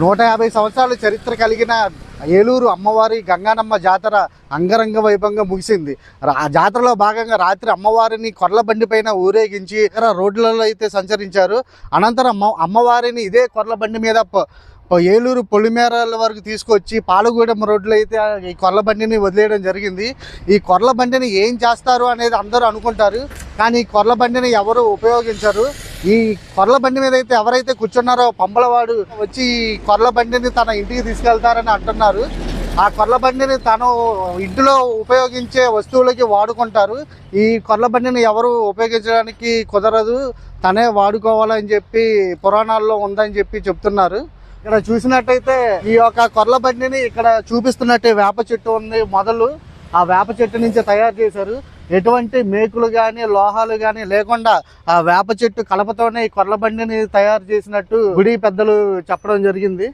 నూట యాభై సంవత్సరాల చరిత్ర కలిగిన ఏలూరు అమ్మవారి గంగానమ్మ జాతర అంగరంగ వైభవంగా ముగిసింది. ఆ జాతరలో భాగంగా రాత్రి అమ్మవారిని కొర్ల బండి పైన ఊరేగించి ఇతర రోడ్లలో అయితే సంచరించారు. అనంతరం అమ్మవారిని ఇదే కొర్ల బండి మీద ఏలూరు పొలిమేరల వరకు తీసుకొచ్చి పాలగూడెం రోడ్లో అయితే ఈ కొర్ల బండిని వదిలేయడం జరిగింది. ఈ కొర్ల బండిని ఏం చేస్తారు అనేది అందరూ అనుకుంటారు. కానీ ఈ కొర్ల బండిని ఎవరు ఉపయోగించరు. ఈ కొర్ల బండి మీద అయితే ఎవరైతే కూర్చున్నారో పంబలవాడు వచ్చి ఈ కొర్ల బండిని తన ఇంటికి తీసుకెళ్తారని అంటున్నారు. ఆ కొర్ల బండిని తను ఇంటిలో ఉపయోగించే వస్తువులకి వాడుకుంటారు. ఈ కొర్ల బండిని ఎవరు ఉపయోగించడానికి కుదరదు. తనే వాడుకోవాలని చెప్పి పురాణాల్లో ఉందని చెప్పి చెప్తున్నారు. ఇక్కడ చూసినట్టయితే ఈ యొక్క కొర్ల బండిని ఇక్కడ చూపిస్తున్నట్టే వేప చెట్టు ఉంది మొదలు. ఆ వేప చెట్టు నుంచి తయారు చేశారు. ఎటువంటి మేకులు కానీ లోహాలు కానీ లేకుండా ఆ వేప చెట్టు కలపతోనే ఈ కొర్ల బండిని తయారు చేసినట్టు గుడి పెద్దలు చెప్పడం జరిగింది.